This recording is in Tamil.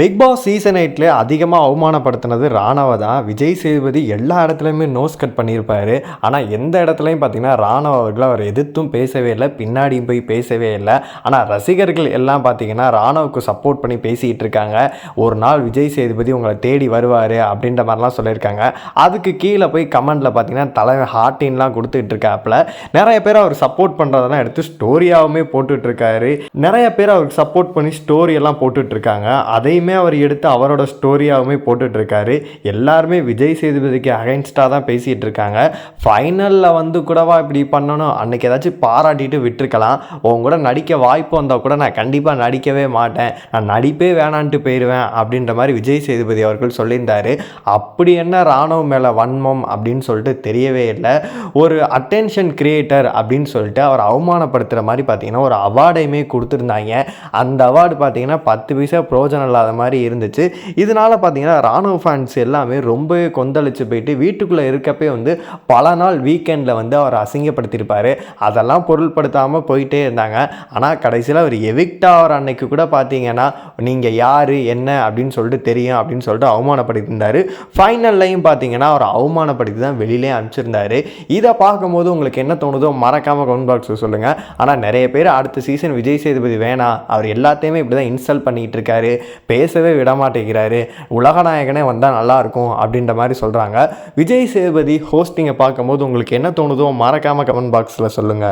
பிக் பாஸ் சீசன் எயிட்ல அதிகமாக அவமானப்படுத்தினது ராணவை தான். விஜய் சேதுபதி எல்லா இடத்துலையுமே நோஸ் கட் பண்ணியிருப்பாரு. ஆனால் எந்த இடத்துலையும் பார்த்தீங்கன்னா ராணவ அவர்கள் அவர் எதிர்த்தும் பேசவே இல்லை பின்னாடியும் போய் பேசவே இல்லை. ஆனால் ரசிகர்கள் எல்லாம் பார்த்தீங்கன்னா ராணவுக்கு சப்போர்ட் பண்ணி பேசிகிட்டு இருக்காங்க. ஒரு நாள் விஜய் சேதுபதி உங்களை தேடி வருவார் அப்படின்ற மாதிரிலாம் சொல்லியிருக்காங்க. அதுக்கு கீழே போய் கமெண்டில் பார்த்தீங்கன்னா தலைவர் ஹார்டின்லாம் கொடுத்துட்டு இருக்காப்புல. நிறைய பேர் அவர் சப்போர்ட் பண்ணுறதெல்லாம் எடுத்து ஸ்டோரியாகவுமே போட்டுட்ருக்காரு நிறைய பேர் அவருக்கு சப்போர்ட் பண்ணி ஸ்டோரியெல்லாம் போட்டுட்ருக்காங்க போட்டுட்டு எல்லாத்தையுமே அவர் எடுத்து அவரோட ஸ்டோரியாகவுமே போட்டுட்ருக்காரு. எல்லாருமே விஜய் சேதுபதிக்கு அகைன்ஸ்டாக தான் பேசிகிட்டு இருக்காங்க ஃபைனலில் வந்து கூடவா இப்படி பண்ணணும்? அன்றைக்கி ஏதாச்சும் பாராட்டிட்டு விட்டுருக்கலாம். உன் கூட நடிக்க வாய்ப்பு வந்தால் கூட நான் கண்டிப்பாக நடிக்கவே மாட்டேன். நான் நடிப்பே வேணான்ட்டு போயிடுவேன் அப்படின்ற மாதிரி விஜய் சேதுபதி அவர்கள் சொல்லியிருந்தாரு. அப்படி என்ன ராணுவ மேலே வன்மம் அப்படின்னு சொல்லிட்டு தெரியவே இல்லை. ஒரு அட்டென்ஷன் கிரியேட்டர் அப்படின்னு சொல்லிட்டு அவர் அவமானப்படுத்துகிற மாதிரி பார்த்தீங்கன்னா ஒரு அவார்டையுமே கொடுத்துருந்தாங்க. அந்த அவார்டு பார்த்தீங்கன்னா பத்து பைசா பிரோஜனம் இல்லாத மாதிரி இருந்துச்சு. இதனால பார்த்தீங்கன்னா ராணுவ ஃபேன்ஸ் எல்லாமே ரொம்பவே கொந்தளிச்சு போயிட்டு வீட்டுக்குள்ளே இருக்கப்பே வந்து பல நாள் வீக்கெண்டில் வந்து அவர் அசிங்கப்படுத்தியிருப்பார். அதெல்லாம் பொருள்படுத்தாமல் போயிட்டே இருந்தாங்க. ஆனால் கடைசியில் அவர் எவிக்ட் ஆகிற அன்னைக்கு கூட பார்த்தீங்கன்னா நீங்கள் யார்? என்ன? அப்படின்னு சொல்லிட்டு தெரியும் அப்படின்னு சொல்லிட்டு அவமானப்படுத்தியிருந்தார் ஃபைனல்லையும் பார்த்தீங்கன்னா அவர் அவமானப்படுத்தி தான் வெளியிலே அனுப்பிச்சிருந்தாரு. இதை பார்க்கும்போது உங்களுக்கு என்ன தோணுதோ மறக்காமல் கமெண்ட் பாக்ஸில் சொல்லுங்கள் ஆனால் நிறைய பேர் அடுத்த சீசன் விஜய் சேதுபதி வேணாம். அவர் எல்லாத்தையுமே இப்படி தான் இன்ஸ்டால் பண்ணிகிட்டு இருக்காரு பேசவே விடமாட்டேங்கிறாரு. உலகநாயகனே வந்தால் நல்லாயிருக்கும் அப்படின்ற மாதிரி சொல்கிறாங்க விஜய் சேதுபதி ஹோஸ்டிங்கை பார்க்கும்போது உங்களுக்கு என்ன தோணுதோ மறக்காமல் கமெண்ட் பாக்ஸில் சொல்லுங்கள்